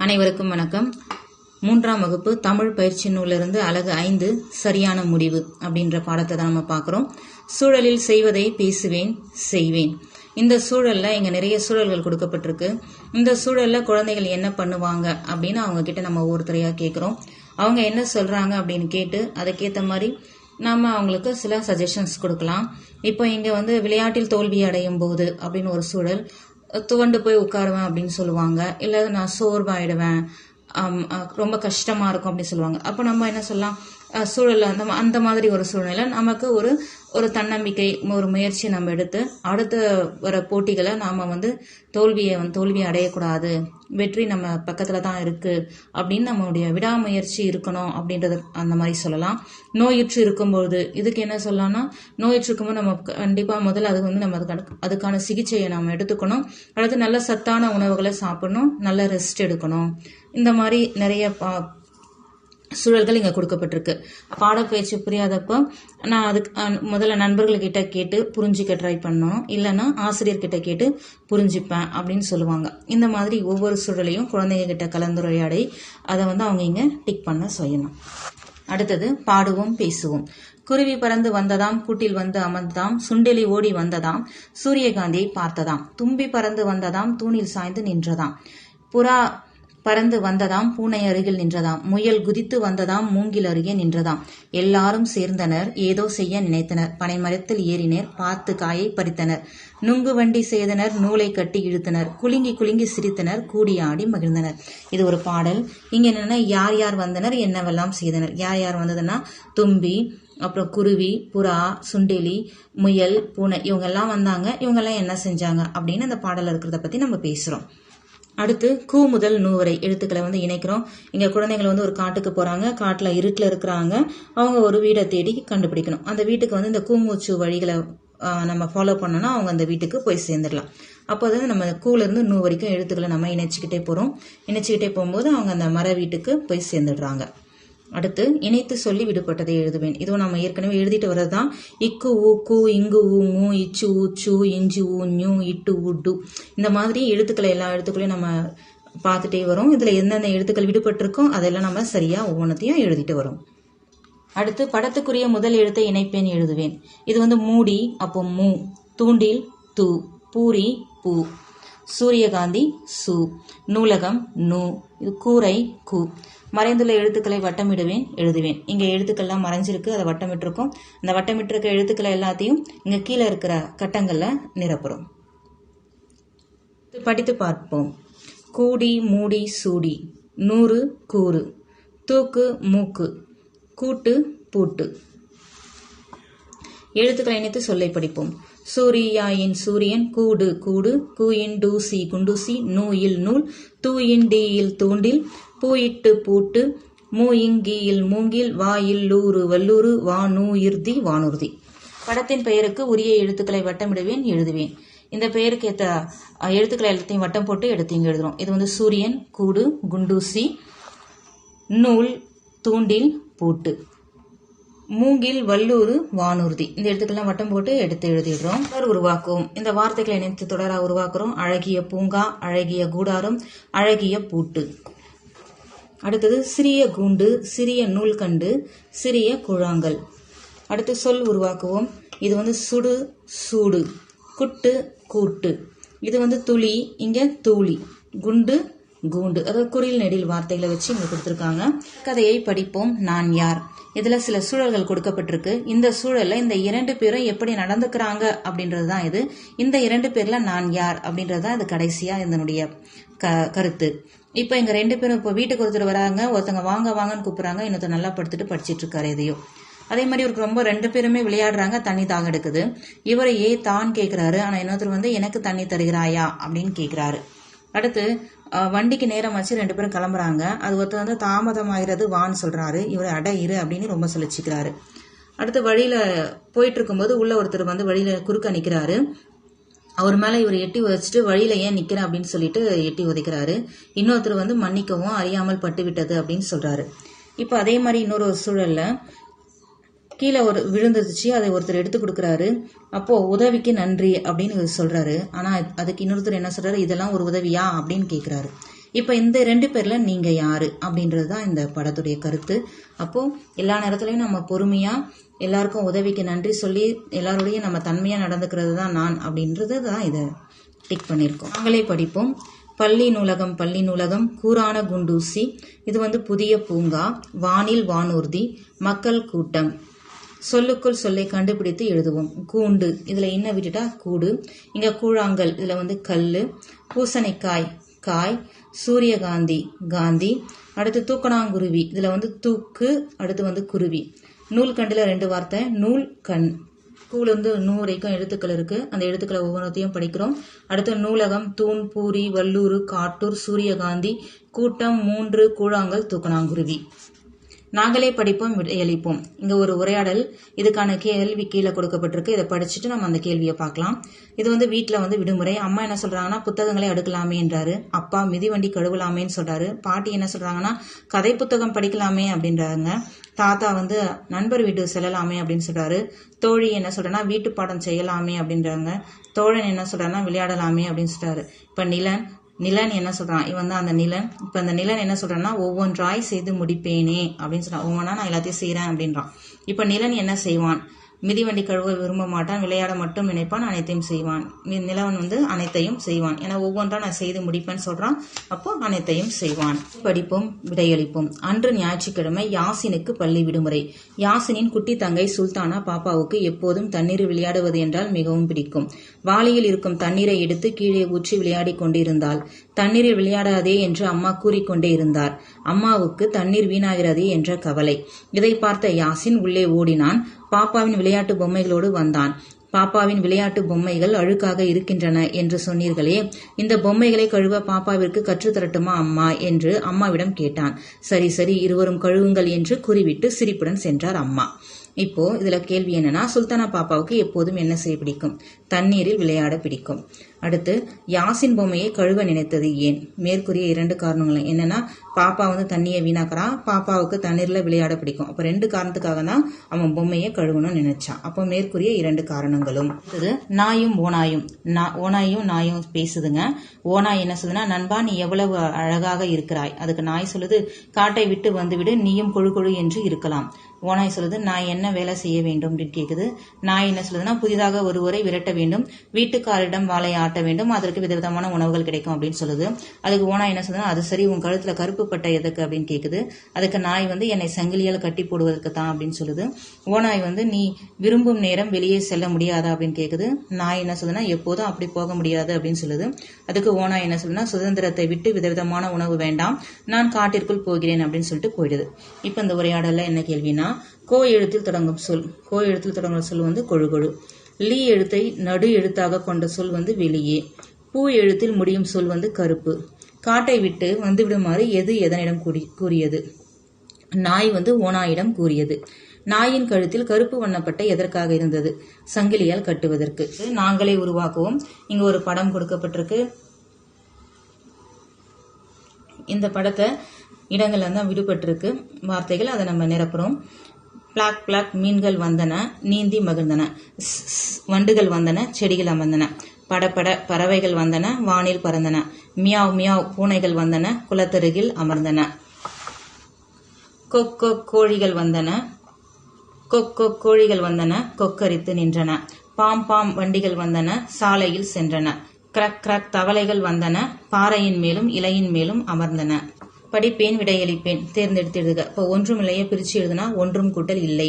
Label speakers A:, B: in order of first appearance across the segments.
A: அனைவருக்கும் வணக்கம். மூன்றாம் வகுப்பு தமிழ் பயிற்சி நூலிருந்து அழகு ஐந்து சரியான முடிவு அப்படின்ற பாடத்தை தான் நம்ம பார்க்குறோம். சூழலில் செய்வதை பேசுவேன் செய்வேன். இந்த சூழலில் இங்கே நிறைய சூழல்கள் கொடுக்கப்பட்டிருக்கு. இந்த சூழலில் குழந்தைகள் என்ன பண்ணுவாங்க அப்படின்னு அவங்க கிட்ட நம்ம ஒவ்வொருத்தரையாக கேட்குறோம் அவங்க என்ன சொல்கிறாங்க அப்படின்னு கேட்டு அதுக்கேற்ற மாதிரி நாம் அவங்களுக்கு சில சஜஷன்ஸ் கொடுக்கலாம். இப்போ இங்கே வந்து விளையாட்டில் தோல்வி அடையும் போது அப்படின்னு ஒரு சூழல் துவண்டு போய் உட்காருவேன் அப்படின்னு சொல்லுவாங்க. இல்லை நான் சோர்வாயிடுவேன். ரொம்ப கஷ்டமா இருக்கும் அப்படின்னு சொல்லுவாங்க. அப்போ நம்ம என்ன சொல்லலாம்? சூழல் அந்த அந்த மாதிரி ஒரு சூழ்நிலை. நமக்கு ஒரு ஒரு தன்னம்பிக்கை ஒரு முயற்சி நம்ம எடுத்து அடுத்த வர போட்டிகளை நாம் வந்து தோல்வியை வந்து தோல்வியை அடையக்கூடாது. வெற்றி நம்ம பக்கத்தில் தான் இருக்குது அப்படின்னு நம்மளுடைய விடாமுயற்சி இருக்கணும் அப்படின்றது அந்த மாதிரி சொல்லலாம். நோயுற்று இருக்கும்போது இதுக்கு என்ன சொல்லலாம்னா நோயுற்று இருக்கும்போது நம்ம கண்டிப்பாக முதல்ல அது வந்து நம்ம அதுக்கான அதுக்கான சிகிச்சையை நம்ம எடுத்துக்கணும். அடுத்து நல்ல சத்தான உணவுகளை சாப்பிடணும். நல்ல ரெஸ்ட் எடுக்கணும். இந்த மாதிரி நிறைய பா- சூழல்கள் இங்கே கொடுக்கப்பட்டிருக்கு. பாடப்பயிற்சி புரியாதப்போ நான் அதுக்கு முதல்ல நண்பர்கள்கிட்ட கேட்டு புரிஞ்சுக்க ட்ரை பண்ணணும் இல்லைன்னா ஆசிரியர்கிட்ட கேட்டு புரிஞ்சுப்பேன் அப்படின்னு சொல்லுவாங்க. இந்த மாதிரி ஒவ்வொரு சூழலையும் குழந்தைங்க கிட்ட கலந்துரையாடி அதை வந்து அவங்க இங்கே டிக் பண்ண செய்யணும். அடுத்தது பாடுவோம் பேசுவோம். குருவி பறந்து வந்ததாம் கூட்டில் வந்து அமர்ந்ததாம் சுண்டெலி ஓடி வந்ததாம் சூரியகாந்தியை பார்த்ததாம். தும்பி பறந்து வந்ததாம் தூணில் சாய்ந்து நின்றதாம். புறா பறந்து வந்ததாம் பூனை அருகில் நின்றதாம். முயல் குதித்து வந்ததாம் மூங்கில் அருகே நின்றதாம். எல்லாரும் சேர்ந்தனர். ஏதோ செய்ய நினைத்தனர். பனைமரத்தில் ஏறினர். பார்த்து காயை பறித்தனர். நுங்கு வண்டி செய்தனர். நூலை கட்டி இழுத்தனர். குலுங்கி குலுங்கி சிரித்தனர். கூடி ஆடி மகிழ்ந்தனர். இது ஒரு பாடல். இங்க என்னன்னா யார் யார் வந்தனர் என்னவெல்லாம் செய்தனர். யார் யார் வந்ததுன்னா தும்பி அப்புறம் குருவி புறா சுண்டெலி முயல் பூனை இவங்க எல்லாம் வந்தாங்க. இவங்க எல்லாம் என்ன செஞ்சாங்க அப்படின்னு அந்த பாடல் இருக்கிறத பத்தி நம்ம பேசுறோம். அடுத்து கூ முதல் நூ வரை எழுத்துக்களை வந்து இணைக்கிறோம். இங்கே குழந்தைகள் வந்து ஒரு காட்டுக்கு போகிறாங்க காட்டில் இருட்டில் இருக்கிறாங்க. அவங்க ஒரு வீடை தேடி கண்டுபிடிக்கணும். அந்த வீட்டுக்கு வந்து இந்த கூமூச்சு வழிகளை நம்ம ஃபாலோ பண்ணோம்னா அவங்க அந்த வீட்டுக்கு போய் சேர்ந்துடலாம். அப்போ வந்து நம்ம கூலேருந்து நூ வரைக்கும் எழுத்துக்களை நம்ம இணைச்சிக்கிட்டே போகிறோம் இணைச்சிக்கிட்டே போகும்போது அவங்க அந்த மர வீட்டுக்கு போய் சேர்ந்துடுறாங்க. அடுத்து இணைத்து சொல்லி விடுபட்டதை எழுதுவேன். இதுவும் நம்ம ஏற்கனவே எழுதிட்டு வர்றதுதான். இக்கு ஊ கு இங்கு ஊ மூ இச்சு ஊ சு இஞ்சி ஊ ஞூ இட்டு ஊ டு. இந்த மாதிரி எழுத்துக்களை எல்லா எழுத்துக்களையும் நம்ம பார்த்துட்டே வரோம். இதில் எந்தெந்த எழுத்துக்கள் விடுபட்டிருக்கோ அதெல்லாம் நம்ம சரியாக ஒவ்வொன்றத்தையும் எழுதிட்டு வரோம். அடுத்து படத்துக்குரிய முதல் எழுத்தை இணைப்பேன் எழுதுவேன். இது வந்து மூடி அப்போ மூ. தூண்டில் து. பூரி பூ. சூரியகாந்தி சு. நூலகம் நூ. இது கூரை கு. மறைந்துள்ள எழுத்துக்களை வட்டமிடுவேன் எழுதுவேன். இங்க எழுத்துக்கள்லாம் மறைஞ்சிருக்கு அதை வட்டமிட்டிருக்கோம். அந்த வட்டமிட்டிருக்க எழுத்துக்களை எல்லாத்தையும் இங்க கீழே இருக்கிற கட்டங்கள்ல நிரப்புறோம். படித்து பார்ப்போம். கூடி மூடி சூடி. நூறு கூறு. தூக்கு மூக்கு. கூட்டு பூட்டு. எழுத்துக்களை இணைத்து சொல்லை படிப்போம். சூரியாயின் சூரியன் கூடு கூடு. கூயின் டூசி குண்டூசி நூயில் நூல். தூயின் டீயில் தூண்டில். பூயிட்டு பூட்டு மூயிங்கியில் மூங்கில் வாயில் லூரு வல்லூரு வானூயிர்தி வானூர்தி படத்தின் பெயருக்கு உரிய எழுத்துக்களை வட்டமிடுவேன் எழுதுவேன். இந்த பெயருக்கு ஏத்த எழுத்துக்களை எல்லாத்தையும் வட்டம் போட்டு எடுத்து இங்க எழுதுறோம். இது வந்து சூரியன் கூடு குண்டூசி நூல் தூண்டில் பூட்டு. மூங்கில் வல்லூறு வானூர்தி இந்த எழுத்துக்கள்லாம் வட்டம் போட்டு எடுத்து எழுதிடுறோம். தொடர் உருவாக்குவோம் இந்த வார்த்தைகளை இணைத்து தொடராக உருவாக்குறோம். அழகிய பூங்கா அழகிய கூடாரம் அழகிய பூட்டு. அடுத்தது சிறிய கூண்டு சிறிய நூல்கண்டு சிறிய குழாங்கல். அடுத்து சொல் உருவாக்குவோம். இது வந்து சுடு சூடு குட்டு கூட்டு. இது வந்து துளி இங்கே தூளி குண்டு கூண்டு. அதாவது குறில் நெடில் வார்த்தைகளை வச்சு இங்கே கொடுத்துருக்காங்க. கதையை படிப்போம். நான் யார்? இதில் சில சூழல்கள் கொடுக்கப்பட்டிருக்கு. இந்த சூழலில் இந்த இரண்டு பேரும் எப்படி நடந்துக்கிறாங்க அப்படின்றது தான் இது. இந்த இரண்டு பேரில் நான் யார் அப்படின்றது தான் இது கடைசியாக இதனுடைய க கருத்து. இப்போ எங்கள் ரெண்டு பேரும் இப்போ வீட்டுக்கு ஒருத்தர் வராங்க ஒருத்தங்க வாங்க வாங்கன்னு கூப்பிட்றாங்க இன்னொருத்தர் நல்லா படுத்துட்டு படிச்சுட்டு இருக்காரு எதையோ. அதே மாதிரி இவருக்கு ரொம்ப ரெண்டு பேருமே விளையாடுறாங்க தண்ணி தாக எடுக்குது. இவர் ஏ தான் கேட்குறாரு ஆனால் இன்னொருத்தர் வந்து எனக்கு தண்ணி தருகிறாயா? அப்படின்னு கேட்குறாரு அடுத்து வண்டிக்கு நேரம் வச்சு ரெண்டு பேரும் கிளம்புறாங்க. அது ஒருத்தர் வந்து தாமதமாகிறது வான்னு சொல்கிறாரு இவர் அட இரு அப்படின்னு ரொம்ப சொல்லிச்சுக்கிறாரு அடுத்து வழியில் போயிட்டு இருக்கும்போது உள்ள ஒருத்தர் வந்து வழியில் குறுக்க நிற்கிறாரு அவர் மேல இவர் எட்டி உதைச்சிட்டு வழியில ஏன் நிக்கிற? அப்படின்னு சொல்லிட்டு எட்டி உதைக்கிறாரு. இன்னொருத்தர் வந்து மன்னிக்கவும் அறியாமல் பட்டு விட்டது அப்படின்னு சொல்றாரு. இப்போ அதே மாதிரி இன்னொரு சூழல்ல கீழே ஒரு விழுந்துருச்சு அதை ஒருத்தர் எடுத்து கொடுக்குறாரு. அப்போ உதவிக்கு நன்றி அப்படின்னு சொல்கிறாரு சொல்றாரு. ஆனா அதுக்கு இன்னொருத்தர் என்ன சொல்றாரு? இதெல்லாம் ஒரு உதவியா? அப்படின்னு கேக்குறாரு. இப்போ இந்த ரெண்டு பேர்ல நீங்க யாரு? அப்படின்றது தான் இந்த படத்துடைய கருத்து. அப்போ எல்லா நேரத்துலயும் நம்ம பொறுமையா எல்லாருக்கும் உதவிக்கு நன்றி சொல்லி எல்லாரோடையும் நம்ம தன்மையா நடந்துக்கிறது தான் நான் அப்படின்றது தான் இதை டிக் பண்ணியிருக்கோம். நாங்களே படிப்போம். பள்ளி நூலகம் பள்ளி நூலகம் கூரான குண்டூசி இது வந்து புதிய பூங்கா வானில் வானூர்தி மக்கள் கூட்டம். சொல்லுக்குள் சொல்லை கண்டுபிடித்து எழுதுவோம். கூண்டு இதில் என்ன விட்டுட்டா கூடு. இங்கே கூழாங்கல் இதில் வந்து கல் பூசணிக்காய் காய். சூரியகாந்தி காந்தி அடுத்து தூக்கணாங்குருவி. இதில் வந்து தூக்கு அடுத்து வந்து குருவி. நூல்கண்டில் ரெண்டு வார்த்தை நூல் கண். கூழ் வந்து நூறைக்கும் எழுத்துக்கள் இருக்குது அந்த எழுத்துக்களை ஒவ்வொன்றத்தையும் படிக்கிறோம். அடுத்து நூலகம் தூண் பூரி வல்லூர் காட்டூர் சூரியகாந்தி கூட்டம் மூன்று கூழாங்கல் தூக்கணாங்குருவி. நாங்களே படிப்போம் விடையளிப்போம் இங்க ஒரு உரையாடல். இதுக்கான கேள்வி கீழே கொடுக்கப்பட்டிருக்கு. இதை படிச்சுட்டு நம்ம அந்த கேள்வியை பார்க்கலாம். இது வந்து வீட்டில் வந்து விடுமுறை. அம்மா என்ன சொல்றாங்கன்னா புத்தகங்களை அடுக்கலாமேன்றாரு அப்பா மிதிவண்டி கழுவலாமேன்னு சொல்றாரு. பாட்டி என்ன சொல்றாங்கன்னா கதை புத்தகம் படிக்கலாமே அப்படின்றாங்க. தாத்தா வந்து நண்பர் வீட்டுக்கு செல்லலாமே அப்படின்னு சொல்றாரு. தோழி என்ன சொல்றனா வீட்டு பாடம் செய்யலாமே அப்படின்றாங்க. தோழன் என்ன சொல்றாருன்னா விளையாடலாமே அப்படின்னு சொல்றாரு. இப்ப நிலன் நிலன் என்ன சொல்றான்? இவன் தான் அந்த நிலன். இப்ப அந்த நிலன் என்ன சொல்றான்னா ஒவ்வொன்றாய் செய்து முடிப்பேனே அப்படின்னு சொல்றான். ஒவ்வொன்றா நான் எல்லாத்தையும் செய்றேன் அப்படின்றான். இப்ப நிலன் என்ன செய்வான்? மிதிவண்டி கழுவ விரும்ப மாட்டான் விளையாட மட்டும் நினைப்பான் அனைத்தையும் செய்வான். நிலவன் வந்து அனைத்தையும் செய்வான். என ஒவ்வொன்றா நான் செய்து முடிப்பேன்னு சொல்றான். அப்போ அனைத்தையும் செய்வான். படிப்போம் விடையளிப்போம். அன்று ஞாயிற்றுக்கிழமை யாசினுக்கு பள்ளி விடுமுறை. யாசினின் குட்டி தங்கை சுல்தானா பாப்பாவுக்கு எப்போதும் தண்ணீர் விளையாடுவது என்றால் மிகவும் பிடிக்கும். வாளியில் இருக்கும் தண்ணீரை எடுத்து கீழே ஊற்றி விளையாடிக் கொண்டிருந்தாள். தண்ணீரில் விளையாடாதே என்று அம்மா கூறிக்கொண்டே இருந்தார். அம்மாவுக்கு தண்ணீர் வீணாகிறதே என்ற கவலை. இதை பார்த்த யாசின் உள்ளே ஓடினான். பாப்பாவின் விளையாட்டு பொம்மைகளோடு வந்தான். பாப்பாவின் விளையாட்டு பொம்மைகள் அழுக்காக இருக்கின்றன என்று சொன்னீர்களே. இந்த பொம்மைகளை கழுவ பாப்பாவிற்கு கற்றுத்தரட்டுமா அம்மா என்று அம்மாவிடம் கேட்டான். சரி சரி இருவரும் கழுவுங்கள் என்று கூறிவிட்டு சிரிப்புடன் சென்றார் அம்மா. இப்போ இதுல கேள்வி என்னன்னா சுல்தானா பாப்பாவுக்கு எப்போதும் என்ன செய்ய பிடிக்கும்? தண்ணீரில் விளையாட பிடிக்கும். அடுத்து யாசின் பொம்மையை கழுவ நினைத்தது ஏன்? மேற்கூறிய இரண்டு காரணங்கள் என்னன்னா பாப்பா வந்து தண்ணியை வீணாக்குறா பாப்பாவுக்கு தண்ணீர்ல விளையாட பிடிக்கும். அப்ப ரெண்டு காரணத்துக்காக தான் அவன் பொம்மையை கழுவணும்னு நினைச்சான். அப்போ மேற்கூறிய இரண்டு காரணங்களும். இது நாயும் ஓனாயும் நா- ஓனாயும் நாயும் பேசுதுங்க. ஓனாய் என்ன சொல்லுதுன்னா நண்பா நீ எவ்வளவு அழகாக இருக்கிறாய். அதுக்கு நாய் சொல்லுது காட்டை விட்டு வந்துவிடு நீயும் கொழு கொழு என்று இருக்கலாம். ஓனாய் சொல்லுது நான் என்ன வேலை செய்ய வேண்டும் அப்படின்னு கேட்குது நாய் என்ன சொல்லுதுன்னா புதிதாக ஒருவரை விரட்ட வேண்டும் வீட்டுக்காரிடம் வாழை ஆட்ட வேண்டும் அதற்கு விதவிதமான உணவுகள் கிடைக்கும் அப்படின்னு சொல்லுது. அதுக்கு ஓனாய் என்ன சொல்லுதுன்னா அது சரி உன் கழுத்துல கருப்பு பட்டை எதுக்கு அப்படின்னு கேட்குது அதுக்கு நாய் வந்து என்னை சங்கிலியால் கட்டி போடுவதற்கு தான் அப்படின்னு சொல்லுது. ஓனாய் வந்து நீ விரும்பும் நேரம் வெளியே செல்ல முடியாதா அப்படின்னு கேட்குது நாய் என்ன சொல்லுதுன்னா எப்போதும் அப்படி போக முடியாது அப்படின்னு சொல்லுது. அதுக்கு ஓனாய் என்ன சொல்லுன்னா சுதந்திரத்தை விட்டு விதவிதமான உணவு வேண்டாம் நான் காட்டிற்குள் போகிறேன் அப்படின்னு சொல்லிட்டு போயிடுது. இப்போ இந்த உரையாடலில் என்ன கேள்வினா கோ எழுத்தில் தொடங்கும் சொல். கோ எழுத்தில் தொடங்கும் சொல் வந்து கொழுகொழு. லீ எழுத்தை நடு எழுத்தாக கொண்ட சொல் வந்து வெளியே. பூ எழுத்தில் முடியும் சொல் வந்து கருப்பு. காட்டை விட்டு வந்துவிடுமாறு எது எதனிடம் கூறியது? நாய் வந்து ஓனாயிடம் கூறியது. நாயின் கழுத்தில் கருப்பு வண்ணப்பட்ட எதற்காக இருந்தது? சங்கிலியால் கட்டுவதற்கு. நாங்களே உருவாக்குவோம். இங்க ஒரு படம் கொடுக்கப்பட்டிருக்கு. இந்த படத்தை இடங்கள்ல தான் விடுபட்டிருக்கு. வார்த்தைகள் அதை நம்ம நிரப்புகிறோம் பிளாக் பிளாக் மீன்கள் வந்தன நீந்தி மகிழ்ந்தன. வண்டுகள் வந்தன செடிகள் அமர்ந்தன. படபட பறவைகள் வந்தன வானில் பறந்தன. மியாவ் மியாவ் பூனைகள் வந்தன குளத்தருகில் அமர்ந்தன. கொக்கோ கோழிகள் வந்தன கொக்கோ கோழிகள் வந்தன கொக்கரித்து நின்றன. பாம் பாம் வண்டிகள் வந்தன சாலையில் சென்றன. கிரக் கிரக் தவளைகள் வந்தன பாறையின் மேலும் இலையின் மேலும் அமர்ந்தன. படிப்பேன் விடையளிப்பேன். தேர்ந்தெடுத்து எழுதுக இப்போ ஒன்றும் இல்லையே பிரிச்சு எழுதுனா ஒன்றும் கூட்டல் இல்லை.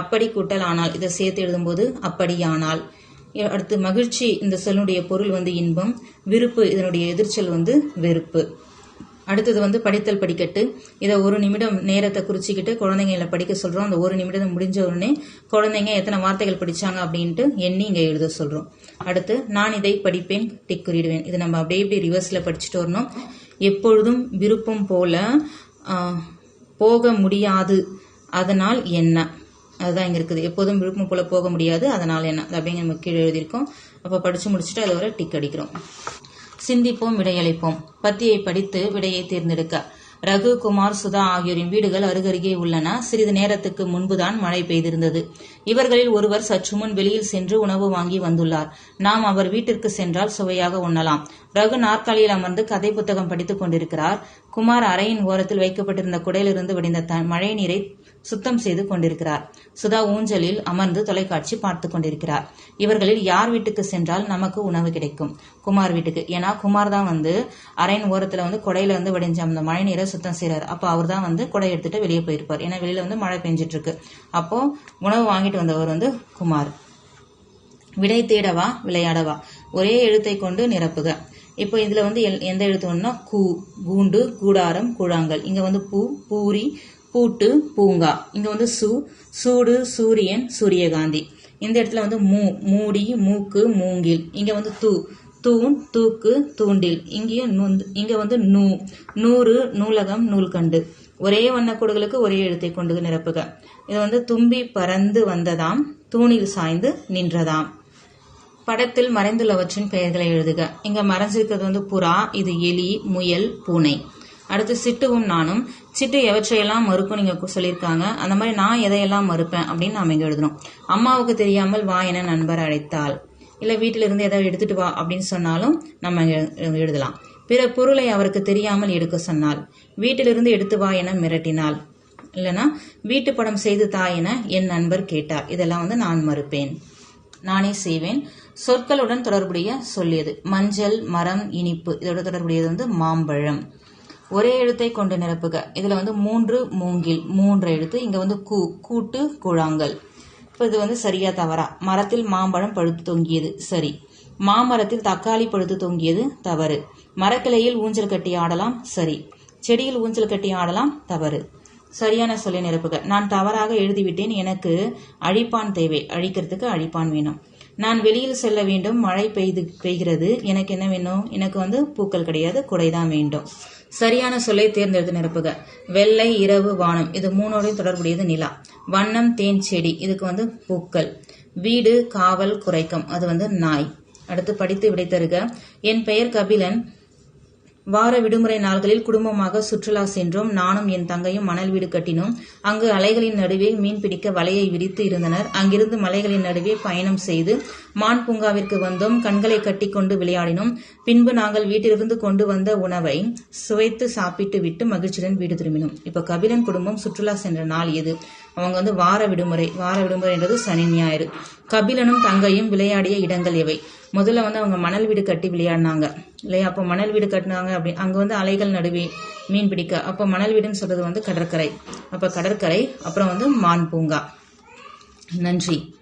A: அப்படி கூட்டல் ஆனால் இதை சேர்த்து எழுதும்போது அப்படியானால். அடுத்து மகிழ்ச்சி இந்த சொல்லுடைய பொருள் வந்து இன்பம் விருப்பு இதனுடைய எதிர்ச்சல் வந்து வெறுப்பு. அடுத்தது வந்து படித்தல் படிக்கட்டு. இதை ஒரு நிமிடம் நேரத்தை குறிச்சிக்கிட்டு குழந்தைங்கள படிக்க சொல்றோம். அந்த ஒரு நிமிடம் முடிஞ்ச உடனே குழந்தைங்க எத்தனை வார்த்தைகள் படிச்சாங்க அப்படின்ட்டு எண்ணி இங்க எழுத சொல்றோம். அடுத்து நான் இதை படிப்பேன் டிக் குறியிடுவேன். இது நம்ம அப்படியே இப்படி ரிவர்ஸ்ல படிச்சுட்டு வரணும். எப்பொழுதும் விருப்பம் போல போக முடியாது. அதனால் என்ன? அதுதான் இங்கே இருக்குது. எப்போதும் விருப்பம் போல போக முடியாது அதனால் என்ன? அது நம்ம கீழே எழுதியிருக்கோம். அப்போ படித்து முடிச்சுட்டு அதை ஒரு டிக் அடிக்கிறோம். சிந்திப்போம் விடையளிப்போம். பத்தியை படித்து விடையை தேர்ந்தெடுக்க. ரகு குமார் சுதா ஆகியோரின் வீடுகள் அருகருகே உள்ளன. சிறிது நேரத்துக்கு முன்புதான் மழை பெய்திருந்தது. இவர்களில் ஒருவர் சற்று முன் வெளியில் சென்று உணவு வாங்கி வந்துள்ளார். நாம் அவர் வீட்டிற்கு சென்றால் சுவையாக உண்ணலாம். ரகு நாற்காலியில் அமர்ந்து கதை புத்தகம் படித்துக் கொண்டிருக்கிறார். குமார் அறையின் ஓரத்தில் வைக்கப்பட்டிருந்த குடையிலிருந்து வடிந்த மழை நீரை சுத்தம் செய்து கொண்டிருக்கிறார். சுதா ஊஞ்சலில் அமர்ந்து தொலைக்காட்சி பார்த்து கொண்டிருக்கிறார். இவர்களில் யார் வீட்டுக்கு சென்றால் நமக்கு உணவு கிடைக்கும்? குமார் வீட்டுக்கு. ஏன்னா குமார் தான் வந்து அரையின் ஓரத்துல வந்து குடையில வந்து வடிஞ்ச அந்த மழை நீரை சுத்தம் செய்றாரு. அப்போ அவர் தான் வந்து கொடை எடுத்துட்டு வெளியே போயிருப்பார். ஏன்னா வெளியில வந்து மழை பெஞ்சிட்டு இருக்கு அப்போ உணவு வாங்கிட்டு வந்தவர் வந்து குமார். விடை தேடவா விளையாடவா? ஒரே எழுத்தை கொண்டு நிரப்புக. இப்போ இதுல வந்து எல்- எந்த எழுத்து ஒண்ணுனா கூ கூண்டு கூடாரம் கூழாங்கல். இங்க வந்து பூ பூரி பூட்டு பூங்கா. இங்க வந்து சு சூடு சூரியன் சூரியகாந்தி. இந்த இடத்துல வந்து மூ மூடி மூக்கு மூங்கில். இங்க வந்து தூ தூண் தூக்கு தூண்டில். இங்கேயும் நுந்து- இங்க வந்து நூ நூறு நூலகம் நூல்கண்டு. ஒரே வண்ணக்கூடுகளுக்கு ஒரே எழுத்தை கொண்டு நிரப்புக. இது வந்து தும்பி பறந்து வந்ததாம் தூணில் சாய்ந்து நின்றதாம். படத்தில் மறைந்துள்ளவற்றின் பெயர்களை எழுதுக. இங்க மறைஞ்சிருக்கிறது வந்து புறா இது எலி முயல் பூனை. அடுத்து சிட்டுவும் நானும். சிட்டு எவற்றையெல்லாம் மறுக்கும் நீங்க சொல்லியிருக்காங்க. அந்த மாதிரி நான் எதையெல்லாம் மறுப்பேன் அப்படின்னு நாம் இங்க எழுதணும் அம்மாவுக்கு தெரியாமல் வா என நண்பர் அழைத்தால் இல்ல வீட்டில இருந்து ஏதாவது எடுத்துட்டு வா அப்படின்னு சொன்னாலும் நம்ம எழுதலாம். பிற பொருளை அவருக்கு தெரியாமல் எடுக்க சொன்னால் வீட்டிலிருந்து எடுத்து வா என மிரட்டினாள். இல்லனா வீட்டு படம் செய்து தா என என் நண்பர் கேட்டார். இதெல்லாம் வந்து நான் மறுப்பேன். நானே செய்வேன். சொற்களுடன் தொடர்புடைய சொல்லியது. மஞ்சள் மரம் இனிப்பு. இதோட தொடர்புடையது வந்து மாம்பழம். ஒரே எழுத்தை கொண்டு நிரப்புக. இதுல வந்து மூன்று மூங்கில் மூன்று எழுத்து இங்க வந்து கூ கூட்டு கூழாங்கல். இப்போ இது வந்து சரியா தவறா. மரத்தில் மாம்பழம் பழுத்து தொங்கியது சரி. மாமரத்தில் தக்காளி பழுத்து தொங்கியது தவறு. மரக்கிளையில் ஊஞ்சல் கட்டி ஆடலாம் சரி. செடியில் ஊஞ்சல் கட்டி ஆடலாம் தவறு. சரியான சொல்லை நிரப்புக. நான் தவறாக எழுதிவிட்டேன் எனக்கு அழிப்பான் தேவை. அழிக்கிறதுக்கு அழிப்பான் வேணும். நான் வெளியில் செல்ல வேண்டும் மழை பெய்து பெய்கிறது. எனக்கு என்ன வேணும்? எனக்கு வந்து பூக்கள் கிடையாது குடைதான் வேண்டும். சரியான சொல்லை தேர்ந்தெடுத்து நிரப்புக. வெள்ளை இரவு வானம். இது மூணோடையும் தொடர்புடையது நிலா. வண்ணம் தேன் செடி. இதுக்கு வந்து பூக்கள். வீடு காவல் குறைக்கம். அது வந்து நாய். அடுத்து படித்து விடை தருக. என் பெயர் கபிலன். வார விடுமுறை நாள்களில் குடும்பமாக சுற்றுலா சென்றோம். நானும் என் தங்கையும் மணல் வீடு கட்டினோம். அங்கு அலைகளின் நடுவே மீன் பிடிக்க வலையை விரித்து இருந்தனர். அங்கிருந்து மலைகளின் நடுவே பயணம் செய்து மான் பூங்காவிற்கு வந்தோம். கண்களை கட்டிக்கொண்டு விளையாடினோம். பின்பு நாங்கள் வீட்டிலிருந்து கொண்டு வந்த உணவை சுவைத்து சாப்பிட்டு விட்டு மகிழ்ச்சியுடன் வீடு திரும்பினோம். இப்ப கபிலன் குடும்பம் சுற்றுலா சென்ற நாள் எது? அவங்க வந்து வார விடுமுறை வார விடுமுறைன்றது சனி ஞாயிறு. கபிலனும் தங்கையும் விளையாடிய இடங்கள் எவை முதல்ல வந்து அவங்க மணல் வீடு கட்டி விளையாடினாங்க. இல்லையா? அப்போ மணல் வீடு கட்டினாங்க. அப்படி அங்கே வந்து அலைகள் நடுவே மீன் பிடிக்க. அப்போ மணல் வீடுன்னு சொல்கிறது வந்து கடற்கரை. அப்போ கடற்கரை அப்புறம் வந்து மான் பூங்கா. நன்றி.